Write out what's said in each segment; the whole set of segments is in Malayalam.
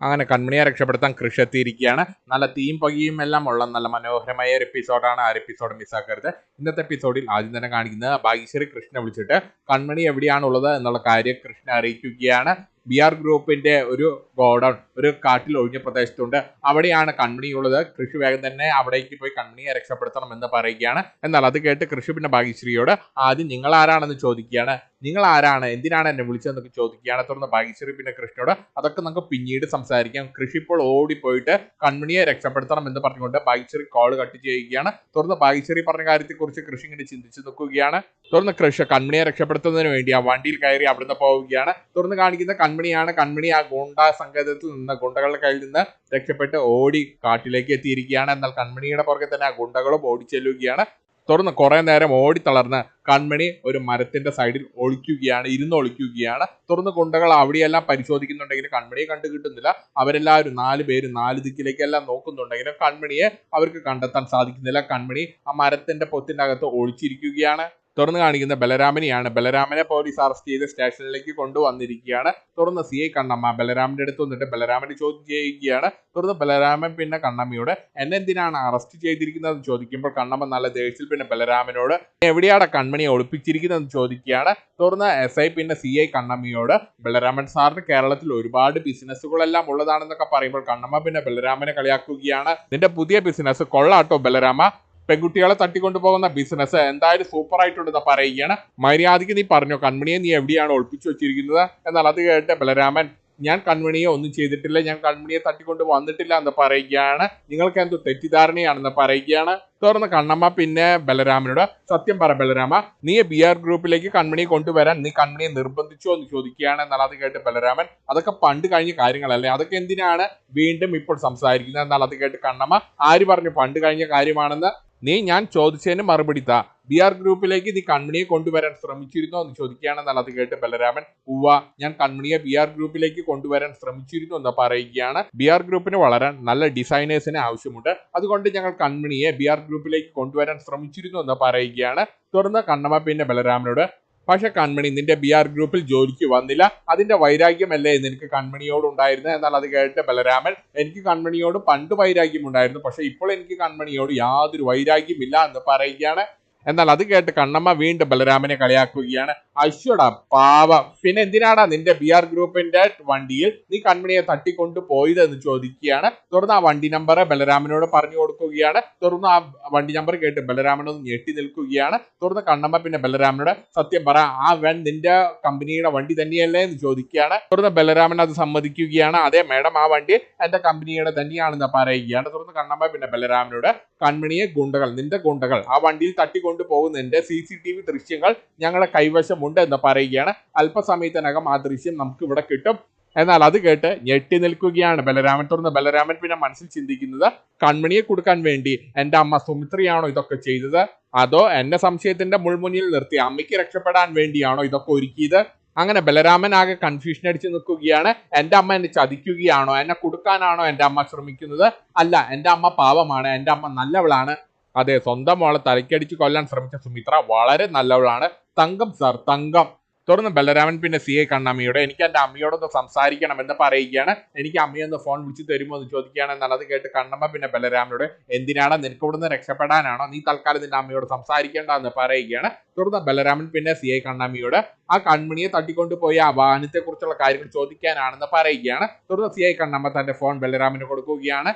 അങ്ങനെ കൺമണിയെ രക്ഷപ്പെടുത്താൻ കൃഷി എത്തിയിരിക്കുകയാണ്. നല്ല തീം പകിയും എല്ലാം ഉള്ള നല്ല മനോഹരമായ ഒരു എപ്പിസോഡാണ് ആ ഒരു എപ്പിസോഡ് മിസ്സാക്കരുത് ഇന്നത്തെ എപ്പിസോഡിൽ ആദ്യം തന്നെ കാണിക്കുന്നത് ഭാഗ്യശ്രീ കൃഷ്ണനെ വിളിച്ചിട്ട് കൺമണി എവിടെയാണുള്ളത് എന്നുള്ള കാര്യം കൃഷ്ണനെ അറിയിക്കുകയാണ്. ബി ആർ ഗ്രൂപ്പിന്റെ ഒരു ഗോഡൗൺ ഒരു കാട്ടിൽ ഒഴിഞ്ഞ പ്രദേശത്തുണ്ട്. അവിടെയാണ് കൺമണി ഉള്ളത്. കൃഷി വേഗം തന്നെ അവിടേക്ക് പോയി കൺമണിയെ രക്ഷപ്പെടുത്തണം എന്ന് പറയുകയാണ്. എന്നാൽ അത് കേട്ട് കൃഷി പിന്നെ ഭാഗ്യശ്രീയോട് ആദ്യം നിങ്ങൾ ആരാണെന്ന് ചോദിക്കുകയാണ്. നിങ്ങൾ ആരാണ് എന്തിനാണ് എന്നെ വിളിച്ചതെന്നൊക്കെ ചോദിക്കുകയാണ്. തുടർന്ന് ഭാഗ്യശ്രീ പിന്നെ കൃഷ്ണയോട് അതൊക്കെ നമുക്ക് പിന്നീട് സംസാരിക്കാം. കൃഷി ഇപ്പോൾ ഓടിപ്പോയിട്ട് കൺമണിയെ രക്ഷപ്പെടുത്തണം എന്ന് പറഞ്ഞുകൊണ്ട് ഭാഗ്യശ്രീ കോൾ കട്ട് ചെയ്യുകയാണ്. തുടർന്ന് ഭാഗ്യശ്രീ പറഞ്ഞ കാര്യത്തെക്കുറിച്ച് കൃഷി ഇങ്ങനെ ചിന്തിച്ചു നിൽക്കുകയാണ്. തുടർന്ന് കൃഷി കൺമണിയെ രക്ഷപ്പെടുത്തുന്നതിന് വേണ്ടി ആ വണ്ടിയിൽ കയറി അവിടുന്ന് പോവുകയാണ്. തുടർന്ന് കാണിക്കുന്ന കൺമണിയാണ് കൺമണി ആ ഗുണ്ട സങ്കേതത്തിൽ നിന്ന് ഗുണ്ടകളുടെ കയ്യിൽ നിന്ന് രക്ഷപ്പെട്ട് ഓടി കാട്ടിലേക്ക് എത്തിയിരിക്കുകയാണ്. എന്നാൽ കൺമണിയുടെ പുറകെ തന്നെ ആ ഗുണ്ടകളും ഓടിച്ചെല്ലുകയാണ് തുടർന്ന് കുറേ നേരം ഓടി തളർന്ന് കൺമണി ഒരു മരത്തിന്റെ സൈഡിൽ ഒളിക്കുകയാണ് ഇരുന്ന് ഒളിക്കുകയാണ്. തുടർന്ന് ഗുണ്ടകൾ അവിടെയെല്ലാം പരിശോധിക്കുന്നുണ്ടെങ്കിലും കൺമണിയെ കണ്ടു കിട്ടുന്നില്ല. അവരെല്ലാവരും നാല് പേര് നാല് ദിക്കിലേക്കെല്ലാം നോക്കുന്നുണ്ടെങ്കിലും കൺമണിയെ അവർക്ക് കണ്ടെത്താൻ സാധിക്കുന്നില്ല. കൺമണി ആ മരത്തിന്റെ പൊത്തിന്റെ അകത്ത് ഒളിച്ചിരിക്കുകയാണ്. തുറന്നു കാണിക്കുന്ന ബലരാമനെയാണ്. ബലരാമനെ പോലീസ് അറസ്റ്റ് ചെയ്ത് സ്റ്റേഷനിലേക്ക് കൊണ്ടുവന്നിരിക്കുകയാണ്. തുറന്ന് സി ഐ കണ്ണമ്മ. ബലരാമന്റെ അടുത്ത് വന്നിട്ട് ബലരാമനെ ചോദ്യം ചെയ്യുകയാണ്. തുറന്ന് ബലരാമൻ പിന്നെ കണ്ണമ്മയോട് എന്നെന്തിനാണ് അറസ്റ്റ് ചെയ്തിരിക്കുന്നത് ചോദിക്കുമ്പോൾ കണ്ണമ്മ നല്ല ദേഷ്യത്തിൽ പിന്നെ ബലരാമനോട് എവിടെയാണ് കൺമണിയെ ഒളിപ്പിച്ചിരിക്കുന്നതെന്ന് ചോദിക്കുകയാണ്. തുറന്ന് എസ് ഐ പിന്നെ സി ഐ കണ്ണമ്മയോട് ബലരാമൻ സാറിന് കേരളത്തിൽ ഒരുപാട് ബിസിനസ്സുകളെല്ലാം ഉള്ളതാണെന്നൊക്കെ പറയുമ്പോൾ കണ്ണമ്മ പിന്നെ ബലരാമനെ കളിയാക്കുകയാണ്. നിന്റെ പുതിയ ബിസിനസ് കൊള്ളാട്ടോ ബലരാമ. പെൺകുട്ടികളെ തട്ടിക്കൊണ്ടു പോകുന്ന ബിസിനസ് എന്തായാലും സൂപ്പർ ആയിട്ടുണ്ടെന്ന് പറയുകയാണ്. മര്യാദയ്ക്ക് നീ പറഞ്ഞു. കൺമണിയെ നീ എവിടെയാണ് ഒളിപ്പിച്ചു വെച്ചിരിക്കുന്നത്? എന്നാൽ അത് കേട്ട് ബലരാമൻ. ഞാൻ കൺമണിയെ ഒന്നും ചെയ്തിട്ടില്ല ഞാൻ കൺമണിയെ തട്ടിക്കൊണ്ട് വന്നിട്ടില്ല എന്ന് പറയുകയാണ്. നിങ്ങൾക്ക് എന്തോ തെറ്റിദ്ധാരണയാണെന്ന് പറയുകയാണ്. തുറന്ന് കണ്ണമ്മ പിന്നെ ബലരാമനോട് സത്യം പറ ബലരാമ നീ ബി ആർ ഗ്രൂപ്പിലേക്ക് കൺമണിയെ കൊണ്ടുവരാൻ നീ കൺമണിയെ നിർബന്ധിച്ചോ എന്ന് ചോദിക്കുകയാണ് എന്നാൽ അത് കേട്ട് ബലരാമൻ. അതൊക്കെ പണ്ട് കഴിഞ്ഞ കാര്യങ്ങളല്ലേ അതൊക്കെ എന്തിനാണ് വീണ്ടും ഇപ്പോൾ സംസാരിക്കുന്നത്? എന്നാൽ അത് കേട്ട് കണ്ണമ്മ. ആര് പറഞ്ഞു പണ്ട് കഴിഞ്ഞ കാര്യമാണെന്ന്? നീ ഞാൻ ചോദിച്ചതിന് മറുപടി താ. ബി ആർ ഗ്രൂപ്പിലേക്ക് നീ കൺമണിയെ കൊണ്ടുവരാൻ ശ്രമിച്ചിരുന്നോ എന്ന് ചോദിക്കുകയാണെന്നാണ് അത് കേട്ട് ബലരാമൻ. ഉവ്വ ഞാൻ കൺമണിയെ ബി ആർ ഗ്രൂപ്പിലേക്ക് കൊണ്ടുവരാൻ ശ്രമിച്ചിരുന്നു എന്ന് പറയുകയാണ്. ബി ആർ ഗ്രൂപ്പിന് വളരാൻ നല്ല ഡിസൈനേഴ്സിന് ആവശ്യമുണ്ട്. അതുകൊണ്ട് ഞങ്ങൾ കൺമണിയെ ബി ആർ ഗ്രൂപ്പിലേക്ക് കൊണ്ടുവരാൻ ശ്രമിച്ചിരുന്നു എന്ന് പറയുകയാണ്. തുടർന്ന് കണ്ണമ്മ പിന്നെ ബലരാമനോട് പക്ഷെ കൺമണി നിന്റെ ബി ആർ ഗ്രൂപ്പിൽ ജോലിക്ക് വന്നില്ല. അതിന്റെ വൈരാഗ്യമല്ലേ നിനക്ക് കൺമണിയോട് ഉണ്ടായിരുന്നു എന്നാൽ അത് കേട്ട് ബലരാമൻ. എനിക്ക് കൺമണിയോട് പണ്ട് വൈരാഗ്യം ഉണ്ടായിരുന്നു പക്ഷെ ഇപ്പോൾ എനിക്ക് കൺമണിയോട് യാതൊരു വൈരാഗ്യമില്ല എന്ന് പറയുകയാണ്. എന്നാൽ അത് കേട്ട് കണ്ണമ്മ വീണ്ടും ബലരാമനെ കളിയാക്കുകയാണ്. അശ്വടാ പാവം. പിന്നെ എന്തിനാടാ നിന്റെ ബി ആർ ഗ്രൂപ്പിന്റെ വണ്ടിയിൽ നീ കൺമണിയെ തട്ടിക്കൊണ്ടു പോയത് എന്ന് ചോദിക്കുകയാണ്. തുടർന്ന് ആ വണ്ടി നമ്പർ ബലരാമനോട് പറഞ്ഞു കൊടുക്കുകയാണ്. തുടർന്ന് ആ വണ്ടി നമ്പർ കേട്ട് ബലരാമനൊന്ന് ഞെട്ടി നിൽക്കുകയാണ്. തുടർന്ന് കണ്ണമ്മ പിന്നെ ബലരാമനോട് സത്യം പറ ആ വൻ നിന്റെ കമ്പനിയുടെ വണ്ടി തന്നെയല്ലേ എന്ന് ചോദിക്കുകയാണ്. തുടർന്ന് ബലരാമൻ അത് സമ്മതിക്കുകയാണ്. അതെ മേഡം ആ വണ്ടി എന്റെ കമ്പനിയുടെ തന്നെയാണെന്ന് പറയുകയാണ്. തുടർന്ന് കണ്ണമ്മ പിന്നെ ബലരാമനോട് കൺമണിയെ ഗുണ്ടകൾ നിന്റെ ഗുണ്ടകൾ ആ വണ്ടിയിൽ തട്ടിക്കൊണ്ടു പോകുന്നതിന്റെ സി സി ടി വി ദൃശ്യങ്ങൾ ഞങ്ങളുടെ കൈവശമുണ്ട് എന്ന് പറയുകയാണ്. അല്പസമയത്തിനകം ആ ദൃശ്യം നമുക്ക് ഇവിടെ കിട്ടും. എന്നാൽ അത് കേട്ട് ഞെട്ടി നിൽക്കുകയാണ് ബലരാമൻ. തുറന്ന് ബലരാമൻ പിന്നെ മനസ്സിൽ ചിന്തിക്കുന്നത് കൺമണിയെ കൊടുക്കാൻ വേണ്ടി എന്റെ അമ്മ സുമിത്രയാണോ ഇതൊക്കെ ചെയ്തത്? അതോ എന്നെ സംശയത്തിന്റെ മുൾമുന്നിൽ നിർത്തി അമ്മയ്ക്ക് രക്ഷപ്പെടാൻ വേണ്ടിയാണോ ഇതൊക്കെ ഒരുക്കിയത്? അങ്ങനെ ബലരാമൻ ആകെ കൺഫ്യൂഷൻ അടിച്ച് നിൽക്കുകയാണ്. എന്റെ അമ്മ എന്നെ ചതിക്കുകയാണോ? എന്നെ കൊടുക്കാനാണോ എന്റെ അമ്മ ശ്രമിക്കുന്നത്? അല്ല എന്റെ അമ്മ പാവമാണ്. എന്റെ അമ്മ നല്ലവളാണ്. അതെ സ്വന്തം മോളെ തലക്കടിച്ച് കൊല്ലാൻ ശ്രമിച്ച സുമിത്ര വളരെ നല്ലവളാണ്. തങ്കം സർ തങ്കം. തുടർന്ന് ബലരാമൻ പിന്നെ സി എ കണ്ണമ്മയോട് എനിക്ക് എന്റെ അമ്മയോടൊന്ന് സംസാരിക്കണം എന്ന് പറയുകയാണ്. എനിക്ക് അമ്മയൊന്ന് ഫോൺ വിളിച്ച് തരുമോ എന്ന് ചോദിക്കുകയാണ് അത് കേട്ട് കണ്ണമ്മ പിന്നെ ബലരാമനോട് എന്തിനാണ് നിനക്ക് ഇവിടുന്ന് രക്ഷപ്പെടാനാണോ? നീ തൽക്കാലം നിന്റെ അമ്മയോട് സംസാരിക്കേണ്ട എന്ന് പറയുകയാണ്. തുടർന്ന് ബലരാമൻ പിന്നെ സി എ കണ്ണമ്മയോട് ആ കൺമണിയെ തട്ടിക്കൊണ്ടുപോയ ആ വാഹനത്തെക്കുറിച്ചുള്ള കാര്യങ്ങൾ ചോദിക്കാനാണെന്ന് പറയുകയാണ്. തുടർന്ന് സി ഐ കണ്ണമ്മ തന്റെ ഫോൺ ബലരാമന് കൊടുക്കുകയാണ്.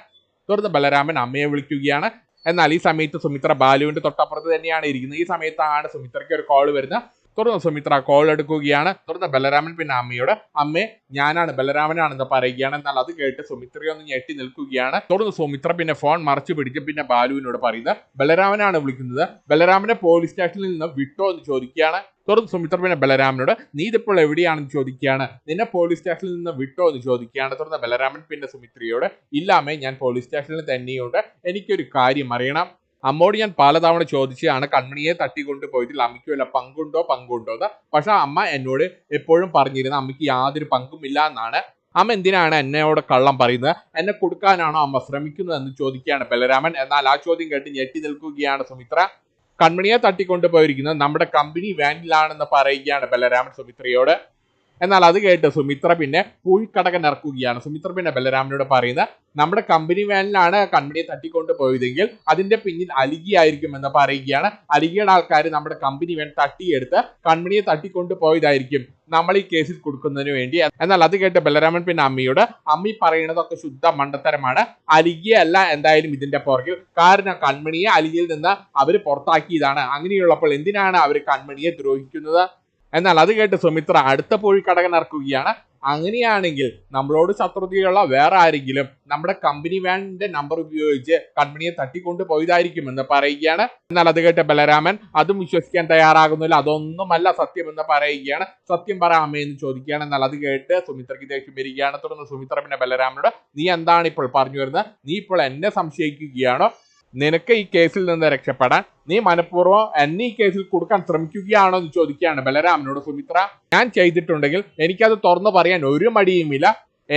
തുടർന്ന് ബലരാമൻ അമ്മയെ വിളിക്കുകയാണ്. എന്നാൽ ഈ സമയത്ത് സുമിത്ര ബാലുവിന്റെ തൊട്ടപ്പുറത്ത് തന്നെയാണ് ഇരിക്കുന്നത്. ഈ സമയത്താണ് സുമിത്രയ്ക്ക് ഒരു കോൾ വരുന്നത്. തുടർന്ന് സുമിത്ര കോൾ എടുക്കുകയാണ്. തുടർന്ന് ബലരാമൻ പിന്നെ അമ്മയോട് അമ്മേ ഞാനാണ് ബലരാമനാണെന്ന് പറയുകയാണ്. എന്നാൽ അത് കേട്ട് സുമിത്രയൊന്ന് ഞെട്ടി നിൽക്കുകയാണ്. തുടർന്ന് സുമിത്ര പിന്നെ ഫോൺ മറച്ചു പിടിച്ച് പിന്നെ ബാലുവിനോട് പറയുന്നത് ബലരാമനാണ് വിളിക്കുന്നത്. ബലരാമനെ പോലീസ് സ്റ്റേഷനിൽ നിന്ന് വിട്ടോ എന്ന് ചോദിക്കുകയാണ്. തുടർന്ന് സുമിത്ര പിന്നെ ബലരാമനോട് നീ ഇതിപ്പോൾ എവിടെയാണെന്ന് ചോദിക്കുകയാണ്. നിന്നെ പോലീസ് സ്റ്റേഷനിൽ നിന്ന് വിട്ടോ എന്ന് ചോദിക്കുകയാണ്. തുടർന്ന് ബലരാമൻ പിന്നെ സുമിത്രയോട് ഇല്ലാമേ ഞാൻ പോലീസ് സ്റ്റേഷനിൽ തന്നെയുണ്ട്. എനിക്കൊരു കാര്യം അറിയണം. അമ്മോട് ഞാൻ പലതവണ ചോദിച്ചതാണ് കൺമണിയെ തട്ടിക്കൊണ്ട് പോയതിൽ അമ്മയ്ക്ക് വല്ല പങ്കുണ്ടോ? പങ്കുണ്ടോ? എന്ന്. പക്ഷെ അമ്മ എന്നോട് എപ്പോഴും പറഞ്ഞിരുന്ന അമ്മയ്ക്ക് യാതൊരു പങ്കുമില്ല എന്നാണ്. അമ്മ എന്തിനാണ് എന്നോട് കള്ളം പറയുന്നത്? എന്നെ കൊടുക്കാനാണോ അമ്മ ശ്രമിക്കുന്നത് എന്ന് ചോദിക്കുകയാണ് ബലരാമൻ. എന്നാൽ ആ ചോദ്യം കേട്ട് ഞെട്ടി നിൽക്കുകയാണ് സുമിത്ര. കൺമണിയെ തട്ടിക്കൊണ്ടുപോയിരിക്കുന്നത് നമ്മുടെ കമ്പനി വാനിലാണെന്ന് പറയുകയാണ് ബലരാമൻ സുമിത്രയോട്. എന്നാൽ അത് കേട്ട് സുമിത്ര പിന്നെ പൂഴിക്കടകൻ ഇറക്കുകയാണ്. സുമിത്ര പിന്നെ ബലരാമനോട് പറയുന്നത് നമ്മുടെ കമ്പനി വാനിലാണ് കമ്പനിയെ തട്ടിക്കൊണ്ട് പോയതെങ്കിൽ അതിന്റെ പിന്നിൽ അലികിയായിരിക്കും എന്ന് പറയുകയാണ്. അലിഗിയുടെ ആൾക്കാർ നമ്മുടെ കമ്പനി വാൻ തട്ടിയെടുത്ത് കമ്പനിയെ തട്ടിക്കൊണ്ട് പോയതായിരിക്കും നമ്മൾ ഈ കേസിൽ കൊടുക്കുന്നതിന് വേണ്ടി. എന്നാൽ അത് കേട്ട് ബലരാമൻ പിന്നെ അമ്മയോട് അമ്മി പറയുന്നതൊക്കെ ശുദ്ധ മണ്ടത്തരമാണ്. അലികിയല്ല എന്തായാലും ഇതിന്റെ പുറകിൽ. കാരണം കൺമണിയെ അലിഗിയിൽ നിന്ന് അവർ പുറത്താക്കിയതാണ്. അങ്ങനെയുള്ളപ്പോൾ എന്തിനാണ് അവർ കൺമണിയെ ദ്രോഹിക്കുന്നത്? എന്നാൽ അത് കേട്ട് സുമിത്ര അടുത്ത പൂഴിക്കടകൻ ഇറക്കുകയാണ്. അങ്ങനെയാണെങ്കിൽ നമ്മളോട് ശത്രുതയുള്ള വേറെ ആരെങ്കിലും നമ്മുടെ കമ്പനി വാനിന്റെ നമ്പർ ഉപയോഗിച്ച് കമ്പനിയെ തട്ടിക്കൊണ്ട് പോയതായിരിക്കുമെന്ന് പറയുകയാണ്. എന്നാൽ അത് കേട്ട ബലരാമൻ അതും വിശ്വസിക്കാൻ തയ്യാറാകുന്നില്ല അതൊന്നുമല്ല സത്യം എന്ന് പറയുകയാണ്. സത്യം പറ എന്ന് ചോദിക്കുകയാണ്. എന്നാൽ അത് കേട്ട് സുമിത്രയ്ക്ക് ദേഷ്യം വരികയാണ്. തുടർന്ന് സുമിത്ര പിന്നെ ബലരാമനോട് നീ എന്താണ് ഇപ്പോൾ പറഞ്ഞു വരുന്നത്? നീ ഇപ്പോൾ എന്നെ സംശയിക്കുകയാണോ? നിനക്ക് ഈ കേസിൽ നിന്ന് രക്ഷപ്പെടാൻ നീ മനഃപൂർവം എന്നെ ഈ കേസിൽ കൊടുക്കാൻ ശ്രമിക്കുകയാണോ എന്ന് ചോദിക്കുകയാണ് ബലരാമനോട് സുമിത്ര. ഞാൻ ചെയ്തിട്ടുണ്ടെങ്കിൽ എനിക്കത് തുറന്നു പറയാൻ ഒരു മടിയുമില്ല.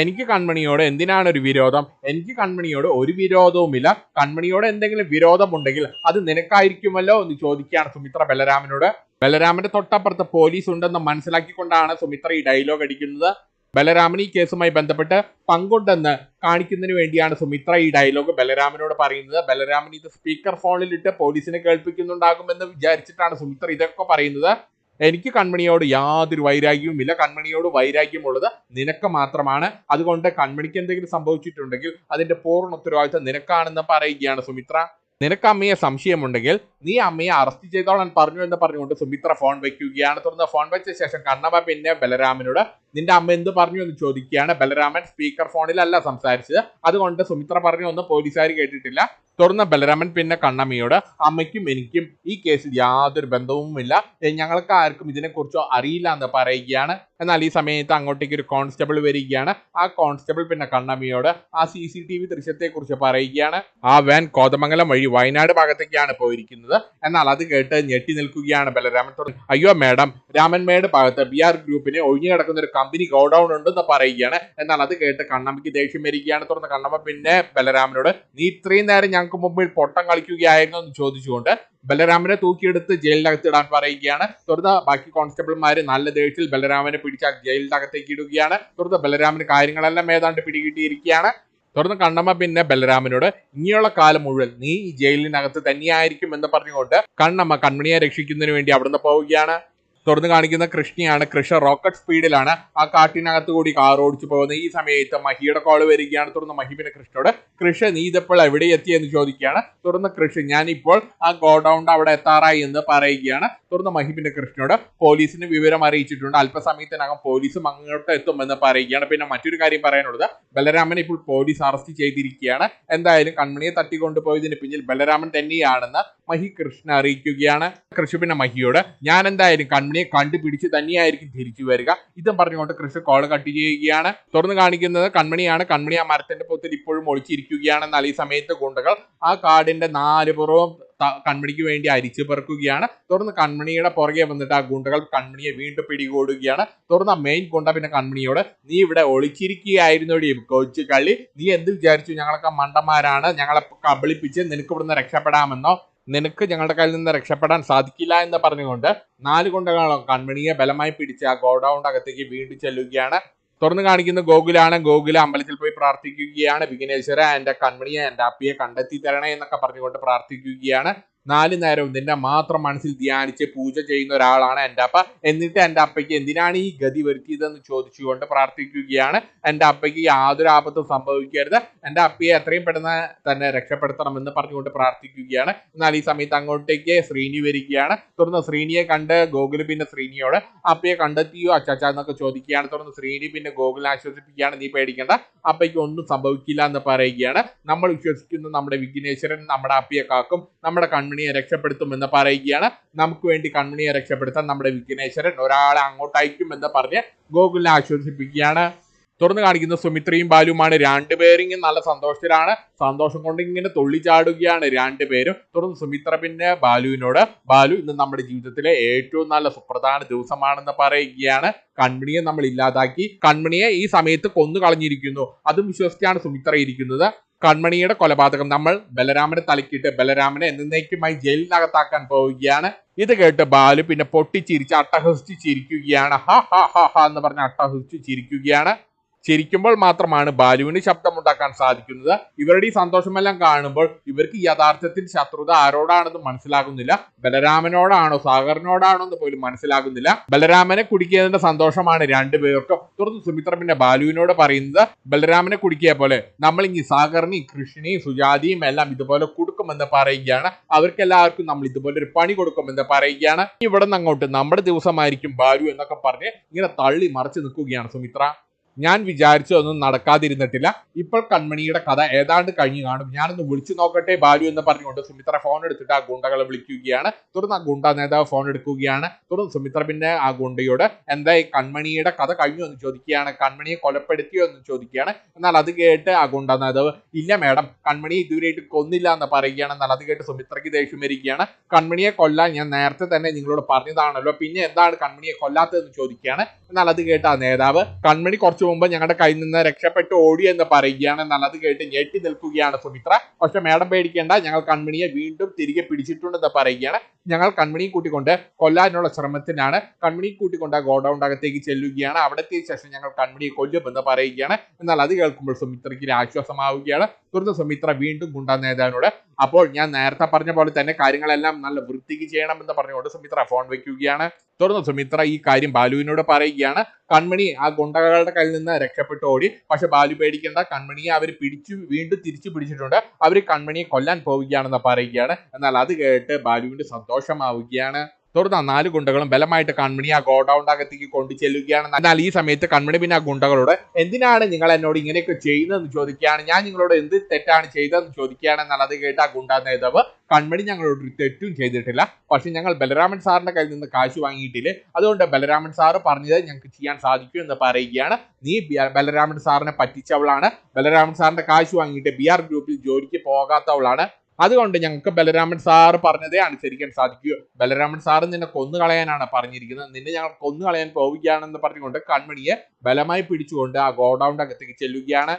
എനിക്ക് കൺമണിയോട് എന്തിനാണ് ഒരു വിരോധം? എനിക്ക് കൺമണിയോട് ഒരു വിരോധവുമില്ല. കൺമണിയോട് എന്തെങ്കിലും വിരോധമുണ്ടെങ്കിൽ അത് നിനക്കായിരിക്കുമല്ലോ എന്ന് ചോദിക്കുകയാണ് സുമിത്ര ബലരാമനോട്. ബലരാമന്റെ തൊട്ടപ്പുറത്ത് പോലീസ് ഉണ്ടെന്ന് മനസ്സിലാക്കിക്കൊണ്ടാണ് സുമിത്ര ഈ ഡയലോഗ് അടിക്കുന്നത്. ബലരാമൻ ഈ കേസുമായി ബന്ധപ്പെട്ട് പങ്കുണ്ടെന്ന് കാണിക്കുന്നതിന് വേണ്ടിയാണ് സുമിത്ര ഈ ഡയലോഗ് ബലരാമനോട് പറയുന്നത്. ബലരാമൻ ഇത് സ്പീക്കർ ഫോണിലിട്ട് പോലീസിനെ കേൾപ്പിക്കുന്നുണ്ടാകുമെന്ന് വിചാരിച്ചിട്ടാണ് സുമിത്ര ഇതൊക്കെ പറയുന്നത്. എനിക്ക് കൺമണിയോട് യാതൊരു വൈരാഗ്യവുമില്ല കൺമണിയോട് വൈരാഗ്യമുള്ളത് നിനക്ക് മാത്രമാണ്. അതുകൊണ്ട് കൺമണിക്ക് എന്തെങ്കിലും സംഭവിച്ചിട്ടുണ്ടെങ്കിൽ അതിന്റെ പൂർണ ഉത്തരവാദിത്തം നിനക്കാണെന്ന് പറയുകയാണ് സുമിത്ര. നിനക്ക് അമ്മയെ സംശയമുണ്ടെങ്കിൽ നീ അമ്മയെ അറസ്റ്റ് ചെയ്തോളാൻ പറഞ്ഞു എന്ന് പറഞ്ഞുകൊണ്ട് സുമിത്ര ഫോൺ വയ്ക്കുകയാണ്. തുടർന്ന് ഫോൺ വെച്ച ശേഷം കണ്ണമ്മ പിന്നെ ബലരാമനോട് നിന്റെ അമ്മ എന്ത് പറഞ്ഞു എന്ന് ചോദിക്കുകയാണ്. ബലരാമൻ സ്പീക്കർ ഫോണിലല്ല സംസാരിച്ചത്. അതുകൊണ്ട് സുമിത്ര പറഞ്ഞു ഒന്നും പോലീസുകാർ കേട്ടിട്ടില്ല. തുടർന്ന് ബലരാമൻ പിന്നെ കണ്ണമ്മയോട് അമ്മയ്ക്കും എനിക്കും ഈ കേസിൽ യാതൊരു ബന്ധവുമില്ല. ഞങ്ങൾക്ക് ആർക്കും ഇതിനെക്കുറിച്ചോ അറിയില്ല എന്ന് പറയുകയാണ്. എന്നാൽ ഈ സമയത്ത് അങ്ങോട്ടേക്ക് ഒരു കോൺസ്റ്റബിൾ വരികയാണ്. ആ കോൺസ്റ്റബിൾ പിന്നെ കണ്ണമ്മയോട് ആ സി സി ടി വി ദൃശ്യത്തെക്കുറിച്ച് പറയുകയാണ്. ആ വാൻ കോതമംഗലം വഴി വയനാട് ഭാഗത്തേക്കാണ് പോയിരിക്കുന്നത്. എന്നാൽ അത് കേട്ട് ഞെട്ടി നിൽക്കുകയാണ് ബലരാമൻ. അയ്യോ മാഡം രാമൻമേട് ഭാഗത്ത് ബി ആർ ഗ്രൂപ്പിനെ ഒഴിഞ്ഞു കിടക്കുന്ന ഒരു കമ്പനി ഗോഡൌൺ ഉണ്ടെന്ന് പറയുകയാണ്. എന്നാൽ അത് കേട്ട് കണ്ണമ്മയ്ക്ക് ദേഷ്യം വരികയാണ്. തുടർന്ന് കണ്ണമ്മ പിന്നെ ബലരാമനോട് നീ ഇത്രയും നേരം ഞങ്ങൾക്ക് മുമ്പിൽ പൊട്ടം കളിക്കുകയായിരുന്നു എന്ന് ചോദിച്ചുകൊണ്ട് ബലരാമനെ തൂക്കിയെടുത്ത് ജയിലിനകത്ത് ഇടാൻ പറയുകയാണ്. തുടർന്ന് ബാക്കി കോൺസ്റ്റബിൾമാര് നല്ല ദേഷ്യത്തിൽ ബലരാമനെ പിടിച്ച ജയിലിനകത്തേക്ക് ഇടുകയാണ്. തുടർന്ന് ബലരാമന് കാര്യങ്ങളെല്ലാം ഏതാണ്ട് പിടികിട്ടിയിരിക്കുകയാണ്. തുടർന്ന് കണ്ണമ്മ പിന്നെ ബലരാമനോട് ഇനിയുള്ള കാലം മുഴുവൻ നീ ഈ ജയിലിനകത്ത് തന്നെയായിരിക്കും എന്ന് പറഞ്ഞുകൊണ്ട് കണ്ണമ്മ കൺമണിയെ രക്ഷിക്കുന്നതിന് വേണ്ടി അവിടുന്ന് പോവുകയാണ്. തുറന്നു കാണിക്കുന്ന കൃഷ്ണയാണ്. കൃഷ്ണ റോക്കറ്റ് സ്പീഡിലാണ് ആ കാട്ടിനകത്ത് കൂടി കാർ ഓടിച്ചു പോകുന്നത്. ഈ സമയത്ത് മഹിയുടെ കോൾ വരികയാണ്. തുറന്ന് മഹി പിന്നെ കൃഷ്ണയോട് കൃഷ നീ ഇതിപ്പോൾ എവിടെ എത്തി? എന്ന് ചോദിക്കുകയാണ്. തുറന്ന് കൃഷി ഞാനിപ്പോൾ ആ ഗോഡൗണ്ട് അവിടെ എത്താറായി എന്ന് പറയുകയാണ്. തുറന്ന് മഹി പിന്നെ കൃഷ്ണയോട് പോലീസിന് വിവരം അറിയിച്ചിട്ടുണ്ട്. അല്പസമയത്തിനകം പോലീസും അങ്ങോട്ട് എത്തുമെന്ന് പറയുകയാണ്. പിന്നെ മറ്റൊരു കാര്യം പറയാനുള്ളത്. ബലരാമനെ ഇപ്പോൾ പോലീസ് അറസ്റ്റ് ചെയ്തിരിക്കുകയാണ്. എന്തായാലും കൺമണിയെ തട്ടിക്കൊണ്ടുപോയതിന് പിന്നിൽ ബലരാമൻ തന്നെയാണെന്ന് മഹി കൃഷ്ണ അറിയിക്കുകയാണ്. കൃഷി പിന്നെ മഹിയോട് ഞാൻ എന്തായാലും കൺമണിയെ കണ്ടുപിടിച്ച് തന്നെയായിരിക്കും തിരിച്ചു വരിക. ഇതും പറഞ്ഞുകൊണ്ട് കൃഷി കോൾ കട്ട് ചെയ്യുകയാണ്. തുറന്ന് കാണിക്കുന്നത് കൺമണിയാണ്. കൺമണി ആ മരത്തിന്റെ പൊത്തിൽ ഇപ്പോഴും ഒളിച്ചിരിക്കുകയാണ് എന്നാൽ ഈ സമയത്ത് ഗുണ്ടകൾ ആ കാടിന്റെ നാല് പുറവും കൺമണിക്ക് വേണ്ടി അരിച്ചു പെറുക്കുകയാണ്. തുടർന്ന് കൺമണിയുടെ പുറകെ വന്നിട്ട് ആ ഗുണ്ടകൾ കൺമണിയെ വീണ്ടും പിടികൂടുകയാണ്. തുടർന്ന് മെയിൻ ഗുണ്ട പിന്നെ കൺമണിയോട് നീ ഇവിടെ ഒളിച്ചിരിക്കുകയായിരുന്നു കൊച്ചു കള്ളി നീ എന്ത് വിചാരിച്ചു? ഞങ്ങളൊക്കെ മണ്ടന്മാരാണ്. ഞങ്ങളെ കബളിപ്പിച്ച് നിനക്ക് ഇവിടുന്ന് രക്ഷപ്പെടാമെന്നോ? നിനക്ക് ഞങ്ങളുടെ കയ്യിൽ നിന്ന് രക്ഷപ്പെടാൻ സാധിക്കില്ല എന്ന് പറഞ്ഞുകൊണ്ട് നാല് കൊണ്ടകളോ കൺമണിയെ ബലമായി പിടിച്ച് ആ ഗോഡൗണിന്റെ അകത്തേക്ക് വീണ്ടും ചെല്ലുകയാണ്. തുറന്നു കാണിക്കുന്ന ഗോകുലാണ്. ഗോകുല അമ്പലത്തിൽ പോയി പ്രാർത്ഥിക്കുകയാണ്. വിഘ്നേശ്വര എന്റെ കൺമണിയെ എന്റെ അപ്പിയെ കണ്ടെത്തി തരണേ എന്നൊക്കെ പറഞ്ഞുകൊണ്ട് പ്രാർത്ഥിക്കുകയാണ്. നാല് നേരവും നിന്റെ മാത്രം മനസ്സിൽ ധ്യാനിച്ച് പൂജ ചെയ്യുന്ന ഒരാളാണ് എന്റെ അപ്പ. എന്നിട്ട് എന്റെ അപ്പയ്ക്ക് എന്തിനാണ് ഈ ഗതി വരുത്തിയതെന്ന് ചോദിച്ചുകൊണ്ട് പ്രാർത്ഥിക്കുകയാണ്. എന്റെ അപ്പയ്ക്ക് യാതൊരു ആപത്തും സംഭവിക്കരുത്. എന്റെ അപ്പയെ എത്രയും പെട്ടെന്ന് തന്നെ രക്ഷപ്പെടുത്തണമെന്ന് പറഞ്ഞുകൊണ്ട് പ്രാർത്ഥിക്കുകയാണ്. എന്നാൽ ഈ സമയത്ത് അങ്ങോട്ടേക്ക് ശ്രീനി വരികയാണ്. തുടർന്ന് ശ്രീനിയെ കണ്ട് ഗോകുൽ പിന്നെ ശ്രീനിയോട് അപ്പയെ കണ്ടെത്തിയോ അച്ചാച്ച? എന്നൊക്കെ ചോദിക്കുകയാണ്. തുടർന്ന് ശ്രീനി പിന്നെ ഗോകുലിനെ ആശ്വസിപ്പിക്കുകയാണ്. നീ പേടിക്കേണ്ട. അപ്പയ്ക്ക് ഒന്നും സംഭവിക്കില്ല എന്ന് പറയുകയാണ്. നമ്മൾ വിശ്വസിക്കുന്ന നമ്മുടെ വിഘ്നേശ്വരൻ നമ്മുടെ അപ്പയെ കാക്കും. നമ്മുടെ കൺമണിയെ രക്ഷപ്പെടുത്തുമെന്ന് പറയുകയാണ്. നമുക്ക് വേണ്ടി കൺമണിയെ രക്ഷപ്പെടുത്താൻ നമ്മുടെ വിഘ്നേശ്വരൻ ഒരാളെ അങ്ങോട്ട് അയക്കും എന്ന് പറഞ്ഞ് ഗോകുലിനെ ആശ്വസിപ്പിക്കുകയാണ്. തുറന്നു കാണിക്കുന്ന സുമിത്രയും ബാലുമാണ് രണ്ടുപേരും നല്ല സന്തോഷത്തിലാണ്. സന്തോഷം കൊണ്ട് ഇങ്ങനെ തുള്ളിച്ചാടുകയാണ് രണ്ടുപേരും. തുടർന്ന് സുമിത്ര പിന്നെ ബാലുവിനോട് ബാലു ഇന്ന് നമ്മുടെ ജീവിതത്തിലെ ഏറ്റവും നല്ല സുപ്രധാന ദിവസമാണെന്ന് പറയുകയാണ്. കൺമണിയെ നമ്മൾ ഇല്ലാതാക്കി. കൺമണിയെ ഈ സമയത്ത് കൊന്നു കളഞ്ഞിരിക്കുന്നു അതും വിശ്വസിച്ചാണ് സുമിത്ര ഇരിക്കുന്നത്. കൺമണിയുടെ കൊലപാതകം. നമ്മൾ ബലരാമനെ തലക്കിയിട്ട് ബലരാമനെ എന്നേക്കുമായി ജയിലിനകത്താക്കാൻ പോവുകയാണ്. ഇത് കേട്ട് ബാലു പിന്നെ പൊട്ടിച്ചിരിച്ച് അട്ടഹസിച്ച് ചിരിക്കുകയാണ്. ഹ ഹ ഹ എന്ന് പറഞ്ഞ് അട്ടഹസിച്ച് ചിരിക്കുകയാണ്. ചിരിക്കുമ്പോൾ മാത്രമാണ് ബാലുവിന് ശബ്ദമുണ്ടാക്കാൻ സാധിക്കുന്നത്. ഇവരുടെ ഈ സന്തോഷമെല്ലാം കാണുമ്പോൾ ഇവർക്ക് യഥാർത്ഥത്തിൽ ശത്രുത ആരോടാണെന്ന് മനസ്സിലാകുന്നില്ല. ബലരാമനോടാണോ സാഗറിനോടാണോ എന്ന് പോലും മനസ്സിലാകുന്നില്ല. ബലരാമനെ കുടിക്കുന്നതിന്റെ സന്തോഷമാണ് രണ്ടുപേർക്കും തുടർന്ന് സുമിത്ര പിന്നെ ബാലുവിനോട് പറയുന്നത് ബലരാമനെ കുടിക്കിയ പോലെ നമ്മൾ ഇനി സാഗറിനെയും കൃഷ്ണനെയും സുജാതിയും എല്ലാം ഇതുപോലെ കൊടുക്കുമെന്ന് പറയുകയാണ്. അവർക്കെല്ലാവർക്കും നമ്മൾ ഇതുപോലെ ഒരു പണി കൊടുക്കുമെന്ന് പറയുകയാണ്. ഇവിടെ നിന്ന് അങ്ങോട്ട് നമ്മുടെ ദിവസമായിരിക്കും ബാലു എന്നൊക്കെ പറഞ്ഞ് ഇങ്ങനെ തള്ളി മറിച്ച് നിൽക്കുകയാണ് സുമിത്ര. ഞാൻ വിചാരിച്ചതൊന്നും നടക്കാതിരുന്നിട്ടില്ല. ഇപ്പോൾ കൺമണിയുടെ കഥ ഏതാണ്ട് കഴിഞ്ഞു കാണും. ഞാനൊന്ന് വിളിച്ചു നോക്കട്ടെ ബാലു എന്ന് പറഞ്ഞുകൊണ്ട് സുമിത്ര ഫോൺ എടുത്തിട്ട് ആ ഗുണ്ടകളെ വിളിക്കുകയാണ്. തുടർന്ന് ആ ഗുണ്ട നേതാവ് ഫോൺ എടുക്കുകയാണ്. തുടർന്ന് സുമിത്ര പിന്നെ ആ ഗുണ്ടയോട് എന്താ ഈ കൺമണിയുടെ കഥ കഴിഞ്ഞു? എന്ന് ചോദിക്കുകയാണ്. കൺമണിയെ കൊലപ്പെടുത്തിയോ എന്ന് ചോദിക്കുകയാണ്. എന്നാൽ അത് കേട്ട് ആ ഗുണ്ട നേതാവ് ഇല്ല മാഡം കൺമണി ഇതുവരെയായിട്ട് കൊന്നില്ല എന്ന് പറയുകയാണ്. എന്നാൽ അത് കേട്ട് സുമിത്രയ്ക്ക് ദേഷ്യം വരികയാണ്. കൺമണിയെ കൊല്ലാൻ ഞാൻ നേരത്തെ തന്നെ നിങ്ങളോട് പറഞ്ഞതാണല്ലോ. പിന്നെ എന്താണ് കൺമണിയെ കൊല്ലാത്തതെന്ന് ചോദിക്കുകയാണ്. എന്നാൽ അത് കേട്ട് ആ നേതാവ് കൺമണി കുറച്ചു മുമ്പ് ഞങ്ങളുടെ കയ്യിൽ നിന്ന് രക്ഷപ്പെട്ട് ഓടി എന്ന് പറയുകയാണ് എന്നാൽ അത് കേട്ട് ഞെട്ടി നിൽക്കുകയാണ് സുമിത്ര. പക്ഷെ മേഡം പേടിക്കേണ്ട ഞങ്ങൾ കൺമണിയെ വീണ്ടും തിരികെ പിടിച്ചിട്ടുണ്ടെന്ന് പറയുകയാണ്. ഞങ്ങൾ കൺമണിയെ കൂട്ടിക്കൊണ്ട് കൊല്ലാനുള്ള ശ്രമത്തിനാണ്. കൺമണി കൂട്ടിക്കൊണ്ട് ആ ഗോഡൌൺ അകത്തേക്ക് ചെല്ലുകയാണ്. അവിടെ എത്തിയ ശേഷം ഞങ്ങൾ കൺമണിയെ കൊല്ലുമെന്ന് പറയുകയാണ്. എന്നാൽ അത് കേൾക്കുമ്പോൾ സുമിത്രയ്ക്ക് ആശ്വാസമാവുകയാണ്. തുടർന്ന് സുമിത്ര വീണ്ടും ഗുണ്ടാ നേതാവിനോട് അപ്പോൾ ഞാൻ നേരത്തെ പറഞ്ഞ പോലെ തന്നെ കാര്യങ്ങളെല്ലാം നല്ല വൃത്തിക്ക് ചെയ്യണമെന്ന് പറഞ്ഞുകൊണ്ട് സുമിത്ര ഫോൺ വെക്കുകയാണ്. തുടർന്ന് സുമിത്ര ഈ കാര്യം ബാലുവിനോട് പറയുകയാണ്. കൺമണി ആ ഗുണ്ടകളുടെ കയ്യിൽ നിന്ന് രക്ഷപ്പെട്ടു ഓടി. പക്ഷെ ബാലു പേടിക്കേണ്ട. കൺമണിയെ അവർ പിടിച്ചു വീണ്ടും തിരിച്ചു പിടിച്ചിട്ടുണ്ട്. അവർ കൺമണിയെ കൊല്ലാൻ പോവുകയാണെന്ന് പറയുകയാണ്. എന്നാൽ അത് കേട്ട് ബാലുവിന്റെ സന്തോഷമാവുകയാണ്. തുടർന്ന് നാല് ഗുണ്ടകളും ബലമായിട്ട് കൺമണി ആ ഗോഡൌൺ അകത്തേക്ക് കൊണ്ടു ചെല്ലുകയാണ് എന്നാൽ ഈ സമയത്ത് കൺമണി പിന്നെ ആ ഗുണ്ടകളോട് എന്തിനാണ് നിങ്ങൾ എന്നോട് ഇങ്ങനെയൊക്കെ ചെയ്യുന്നതെന്ന് ചോദിക്കുകയാണ്? ഞാൻ നിങ്ങളോട് എന്ത് തെറ്റാണ് ചെയ്തതെന്ന് ചോദിക്കുകയാണ് എന്നാൽ അത് കേട്ട് ആ ഗുണ്ട നേതാവ് കൺമണി ഞങ്ങളോട് ഒരു തെറ്റും ചെയ്തിട്ടില്ല. പക്ഷെ ഞങ്ങൾ ബലരാമൻ സാറിന്റെ കയ്യിൽ നിന്ന് കാശ് വാങ്ങിയിട്ടില്ല? അതുകൊണ്ട് ബലരാമൻ സാറ് പറഞ്ഞത് ഞങ്ങൾക്ക് ചെയ്യാൻ സാധിക്കും എന്ന് പറയുകയാണ്. നീ ബലരാമൻ സാറിനെ പറ്റിച്ചവളാണ്. ബലരാമൻ സാറിന്റെ കാശ് വാങ്ങിയിട്ട് ബി ഗ്രൂപ്പിൽ ജോലിക്ക് പോകാത്തവളാണ്. അതുകൊണ്ട് ഞങ്ങൾക്ക് ബലരാമൻ സാറ് പറഞ്ഞതേ അനുസരിക്കാൻ സാധിക്കൂ. ബലരാമൻ സാറ് നിന്നെ കൊന്നു കളയാനാണ് പറഞ്ഞിരിക്കുന്നത്. നിന്നെ ഞങ്ങൾ കൊന്നു കളയാൻ പോവുകയാണെന്ന് പറഞ്ഞുകൊണ്ട് കൺമണിയെ ബലമായി പിടിച്ചുകൊണ്ട് ആ ഗോഡൌണിന്റെ അകത്തേക്ക് ചെല്ലുകയാണ്.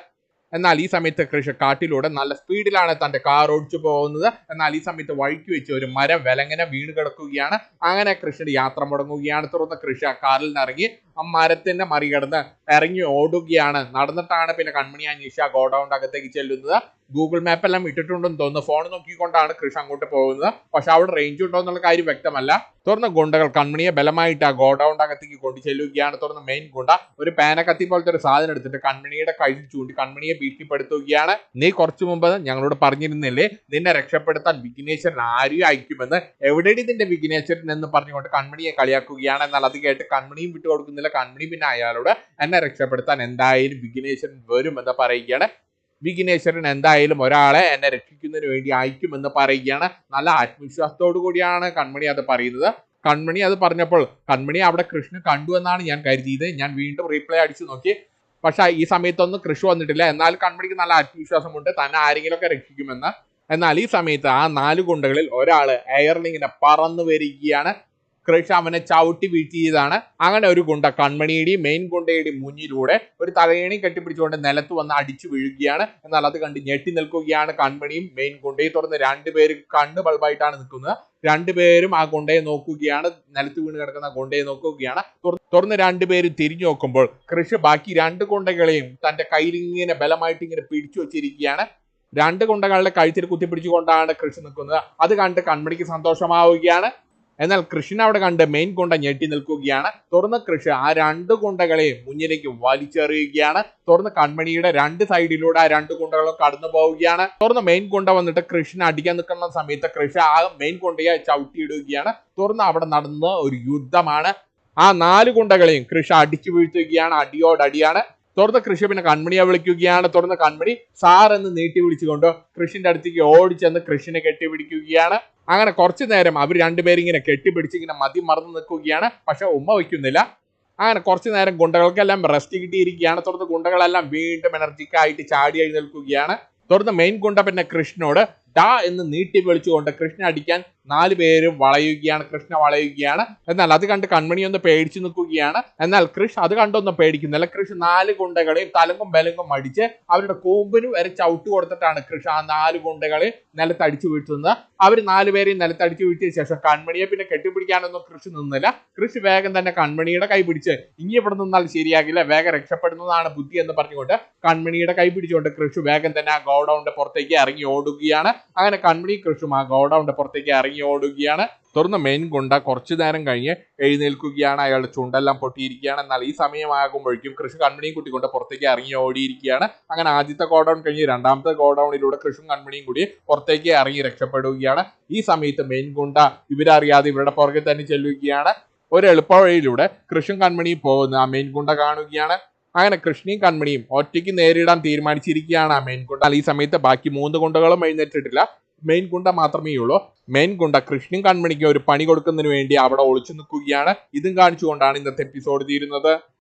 എന്നാൽ ഈ സമയത്ത് കൃഷി കാട്ടിലൂടെ നല്ല സ്പീഡിലാണ് തന്റെ കാർ ഓടിച്ചു പോകുന്നത്. എന്നാൽ ഈ സമയത്ത് വഴിക്ക് വെച്ച് ഒരു മരം വിലങ്ങനെ വീണ് കിടക്കുകയാണ്. അങ്ങനെ കൃഷിയുടെ യാത്ര മുടങ്ങുകയാണ്. തുടർന്ന് കൃഷി ആ കാറിൽ നിന്ന് ഇറങ്ങി ആ മരത്തിന്റെ മറികടന്ന് ഇറങ്ങി ഓടുകയാണ്. നടന്നിട്ടാണ് പിന്നെ കൺമണി അനീഷ ഗോഡൗണ്ട് അകത്തേക്ക് ചെല്ലുന്നത്. ഗൂഗിൾ മാപ്പ് എല്ലാം ഇട്ടിട്ടുണ്ടെന്ന് തോന്നുന്നു. ഫോൺ നോക്കിക്കൊണ്ടാണ് കൃഷി അങ്ങോട്ട് പോകുന്നത്. പക്ഷെ അവിടെ റേഞ്ച് ഉണ്ടോ എന്നുള്ള കാര്യം വ്യക്തമല്ല. തുറന്ന ഗുണ്ടകൾ കൺമണിയെ ബലമായിട്ട് ആ ഗോഡൌണിന്റെ അകത്തേക്ക് കൊണ്ടു ചെല്ലുകയാണ് തുറന്ന് മെയിൻ ഗുണ്ട ഒരു പാനക്കത്തി പോലത്തെ ഒരു സാധനം എടുത്തിട്ട് കൺമണിയുടെ കയ്യിൽ ചൂണ്ടി കൺമണിയെ ഭീഷണിപ്പെടുത്തുകയാണ് നീ കുറച്ചു മുമ്പ് ഞങ്ങളോട് പറഞ്ഞിരുന്നില്ലേ? നിന്നെ രക്ഷപ്പെടുത്താൻ വിഘ്നേശ്വരൻ ആരെയും അയക്കുമെന്ന്? എവിടെയാണ് ഇതിന്റെ വിഘ്നേശ്വരൻ എന്ന് പറഞ്ഞുകൊണ്ട് കൺമണിയെ കളിയാക്കുകയാണ് എന്നാൽ അത് കേട്ട് കൺമണിയും വിട്ടുകൊടുക്കുന്നില്ല കൺമണി പിന്നെ അയാളോട് എന്നെ രക്ഷപ്പെടുത്താൻ എന്തായാലും വിഘ്നേശ്വരൻ വരുമെന്ന് പറയുകയാണ്. വിഘ്നേശ്വരൻ എന്തായാലും ഒരാളെ എന്നെ രക്ഷിക്കുന്നതിന് വേണ്ടി അയക്കുമെന്ന് പറയുകയാണ്. നല്ല ആത്മവിശ്വാസത്തോടു കൂടിയാണ് കൺമണി അത് പറയുന്നത്. കൺമണി അത് പറഞ്ഞപ്പോൾ കൺമണി അവിടെ കൃഷ്ണൻ കണ്ടു എന്നാണ് ഞാൻ കരുതിയത്. ഞാൻ വീണ്ടും റീപ്ലൈ അടിച്ചു നോക്കി. പക്ഷെ ഈ സമയത്തൊന്നും കൃഷി വന്നിട്ടില്ല. എന്നാൽ കൺമണിക്ക് നല്ല ആത്മവിശ്വാസമുണ്ട് തന്നെ ആരെങ്കിലുമൊക്കെ രക്ഷിക്കുമെന്ന്. എന്നാൽ ഈ സമയത്ത് ആ നാല് ഗുണ്ടകളിൽ ഒരാൾ എയർലിങ്ങിനെ പറന്നു വരികയാണ്. കൃഷി അവനെ ചവിട്ടി വീഴ്ത്തിയതാണ്. അങ്ങനെ ഒരു ഗുണ്ട കൺമണിയുടെയും മെയിൻ ഗുണ്ടയുടെയും മുന്നിലൂടെ ഒരു തലയണി കെട്ടിപ്പിടിച്ചുകൊണ്ട് നിലത്ത് വന്ന് അടിച്ചു വീഴുകയാണ്. എന്നാൽ അത് കണ്ട് ഞെട്ടി നിൽക്കുകയാണ് കൺമണിയും മെയിൻ ഗുണ്ടയും. തുറന്ന് രണ്ടുപേരും കണ്ണ് ബൾബായിട്ടാണ് നിൽക്കുന്നത്. രണ്ടുപേരും ആ ഗുണ്ടയെ നോക്കുകയാണ്. നിലത്ത് വീണ് കിടക്കുന്ന ഗുണ്ടയെ നോക്കുകയാണ്. തുറ- തുറന്ന് രണ്ടുപേരും തിരിഞ്ഞു നോക്കുമ്പോൾ കൃഷി ബാക്കി രണ്ട് ഗുണ്ടകളെയും തന്റെ കയ്യിൽ ഇങ്ങനെ ബലമായിട്ട് ഇങ്ങനെ പിടിച്ചു വെച്ചിരിക്കുകയാണ്. രണ്ട് ഗുണ്ടകളുടെ കഴുത്തിൽ കുത്തിപ്പിടിച്ചുകൊണ്ടാണ് കൃഷി നിൽക്കുന്നത്. അത് കണ്ട് കൺമണിക്ക് സന്തോഷമാവുകയാണ്. എന്നാൽ കൃഷ്ണൻ അവിടെ കണ്ട് മെയിൻ കൊണ്ട ഞെട്ടി നിൽക്കുകയാണ്. തുറന്ന് കൃഷി ആ രണ്ട് കൊണ്ടകളെയും മുന്നിലേക്ക് വലിച്ചെറിയുകയാണ്. തുറന്ന് കൺമണിയുടെ രണ്ട് സൈഡിലൂടെ ആ രണ്ട് കൊണ്ടകളും കടന്നു പോവുകയാണ്. തുറന്ന് മെയിൻ കൊണ്ട വന്നിട്ട് കൃഷ്ണൻ അടിക്കാൻ നിൽക്കുന്ന സമയത്ത് കൃഷി ആ മെയിൻ കൊണ്ടയെ ചവിട്ടിയിടുകയാണ്. തുറന്ന് അവിടെ നടന്ന ഒരു യുദ്ധമാണ്. ആ നാല് കൊണ്ടകളെയും കൃഷി അടിച്ചു വീഴ്ത്തുകയാണ്. അടിയോടടിയാണ്. തുറന്ന് കൃഷി പിന്നെ കൺമണിയെ വിളിക്കുകയാണ്. തുറന്ന കൺമണി സാർ എന്ന് നീട്ടി വിളിച്ചുകൊണ്ട് കൃഷിന്റെ അടുത്തേക്ക് ഓടിച്ചെന്ന് കൃഷിനെ കെട്ടിപ്പിടിക്കുകയാണ്. അങ്ങനെ കുറച്ചു നേരം അവർ രണ്ടുപേരും ഇങ്ങനെ കെട്ടിപ്പിടിച്ച് ഇങ്ങനെ മതി മറന്നു നിൽക്കുകയാണ്. പക്ഷെ ഉമ്മ വയ്ക്കുന്നില്ല. അങ്ങനെ കുറച്ചു നേരം ഗുണ്ടകൾക്കെല്ലാം റെസ്റ്റ് കിട്ടിയിരിക്കുകയാണ്. തുറന്ന് ഗുണ്ടകളെല്ലാം വീണ്ടും എനർജിക്കായിട്ട് ചാടിയായി ചാടി എഴുന്നേൽക്കുകയാണ്. തുടർന്ന് മെയിൻ ഗുണ്ട പിന്നെ കൃഷ്ണനോട് ഡാ എന്ന് നീട്ടി വിളിച്ചുകൊണ്ട് കൃഷ്ണ അടിക്കാൻ നാല് പേരും വളയുകയാണ്. കൃഷ്ണ വളയുകയാണ്. എന്നാൽ അത് കണ്ട് കൺമണി ഒന്ന് പേടിച്ചു നിൽക്കുകയാണ്. എന്നാൽ കൃഷ് അത് കണ്ടൊന്നും പേടിക്കുന്നില്ല. കൃഷ് നാല് ഗുണ്ടകളെയും തലങ്കും ബലങ്കും അടിച്ച് അവരുടെ കൂമ്പിന് വരെ ചവിട്ട് കൊടുത്തിട്ടാണ് കൃഷ് ആ നാല് ഗുണ്ടകളെ നിലത്തടിച്ചു വീഴ്ത്തുന്നത്. അവർ നാലുപേരെയും നിലത്തടിച്ചു വീഴ്ത്തിയ ശേഷം കൺമണിയെ പിന്നെ കെട്ടിപ്പിടിക്കാനൊന്നും കൃഷി നിന്നില്ല. കൃഷി വേഗം തന്നെ കൺമണിയുടെ കൈ പിടിച്ച് ഇനി ഇവിടെ നിന്നാൽ ശരിയാകില്ല. വേഗം രക്ഷപ്പെടുന്നതാണ് ബുദ്ധി എന്ന് പറഞ്ഞുകൊണ്ട് കൺമണിയുടെ കൈ പിടിച്ചുകൊണ്ട് കൃഷി വേഗം തന്നെ ആ ഗോഡൌണിന്റെ പുറത്തേക്ക് ഇറങ്ങി ഓടുകയാണ്. അങ്ങനെ കൺമണി കൃഷും ആ ഗോഡൌണിന്റെ പുറത്തേക്ക് ഇറങ്ങി ഓടുകയാണ്. തുറന്ന് മെയിൻ ഗുണ്ട കുറച്ചു നേരം കഴിഞ്ഞ് എഴുന്നേൽക്കുകയാണ്. അയാളുടെ ചുണ്ടെല്ലാം പൊട്ടിയിരിക്കുകയാണ്. എന്നാൽ ഈ സമയമാകുമ്പോഴേക്കും കൃഷി കൺമണിയും കുട്ടിക്കൊണ്ട് പുറത്തേക്ക് ഇറങ്ങി ഓടിയിരിക്കുകയാണ്. അങ്ങനെ ആദ്യത്തെ ഗോഡൌൺ കഴിഞ്ഞ് രണ്ടാമത്തെ ഗോഡൌണിലൂടെ കൃഷും കൺമണിയും കൂടി പുറത്തേക്ക് ഇറങ്ങി രക്ഷപ്പെടുകയാണ്. ഈ സമയത്ത് മെയിൻ ഗുണ്ട ഇവരറിയാതെ ഇവരുടെ പുറകെ തന്നെ ചെല്ലുകയാണ്. ഒരു എളുപ്പ വഴിയിലൂടെ കൃഷും കൺമണിയും പോകുന്ന ആ മെയിൻ ഗുണ്ട കാണുകയാണ്. അങ്ങനെ കൃഷ്ണയും കൺമണിയും ഒറ്റയ്ക്ക് നേരിടാൻ തീരുമാനിച്ചിരിക്കുകയാണ് ആ മെയിൻ ഗുണ്ട ഈ സമയത്ത് ബാക്കി മൂന്ന് കുണ്ടകളും എഴുന്നേറ്റിട്ടില്ല. മെയിൻ ഗുണ്ട മാത്രമേ ഉള്ളൂ. മെയിൻ ഗുണ്ട കൺമണിക്കും ഒരു പണി കൊടുക്കുന്നതിന് വേണ്ടി അവിടെ ഒളിച്ചു നിൽക്കുകയാണ്. ഇതും കാണിച്ചുകൊണ്ടാണ് ഇന്നത്തെ എപ്പിസോഡ് തീരുന്നത്.